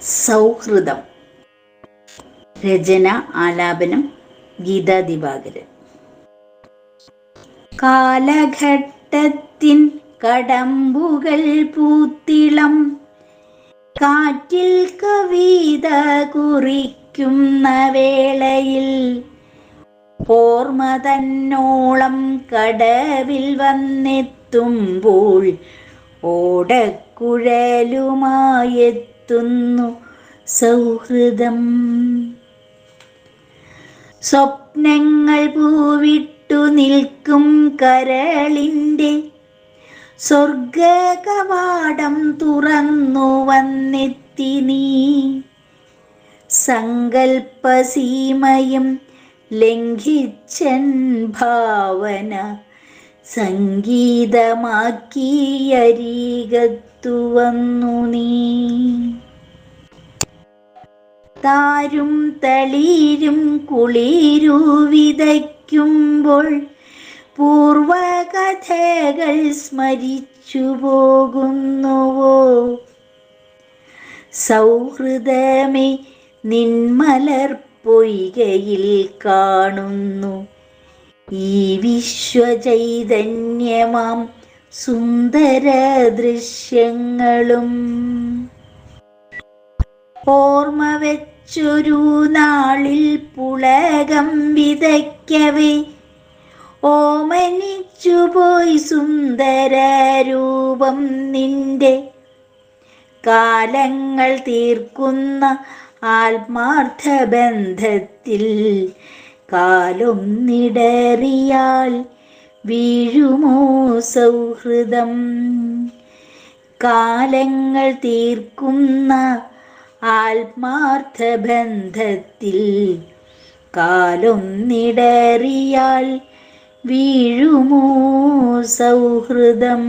സൗഹൃദം. രചന ആലാപനം ഗീതാ ദിവാകരൻ. കാലഘട്ടത്തിൻ കടമ്പുകൾ പൂത്തിളം കാറ്റിൽ കവിത കുറിക്കുന്ന വേളയിൽ ഓർമ്മ തന്നോളം കടവിൽ വന്നെത്തുമ്പോൾ ഓടക്കുഴലുമായെത്തുന്നു സൗഹൃദം. സ്വപ്നങ്ങൾ പൂവിട്ടു നിൽക്കും കരളിന്റെ സ്വർഗ കവാടം തുറന്നു വന്നെത്തി നീ. സങ്കൽപ്പസീമയും ലംഘിച്ചൻ ഭാവന സംഗീതമാക്കിയരികത്തു വന്നു നീ. താരും തളീരും കുളിരു വിതയ്ക്കുമ്പോൾ പൂർവകഥകൾ സ്മരിച്ചു പോകുന്നുവോ? സൗഹൃദമേ നിന്മലർ പൊയ്കയിൽ കാണുന്നു. ഈ വിശ്വചൈതന്യമാം സുന്ദര ദൃശ്യങ്ങളും. ഓർമ്മ വെച്ചൊരു നാളിൽ പുളകം വിതയ്ക്കവേ. ഓമനിച്ചുപോയി സുന്ദര രൂപം നിന്റെ. കാലങ്ങൾ തീർക്കുന്ന ആത്മാർത്ഥ ബന്ധത്തിൽ കാലൊന്നിടറിയാൽ വീഴുമോ സൗഹൃദം? കാലങ്ങൾ തീർക്കുന്ന ആത്മാർത്ഥ ബന്ധത്തിൽ കാലൊന്നിടറിയാൽ വീഴുമോ സൗഹൃദം?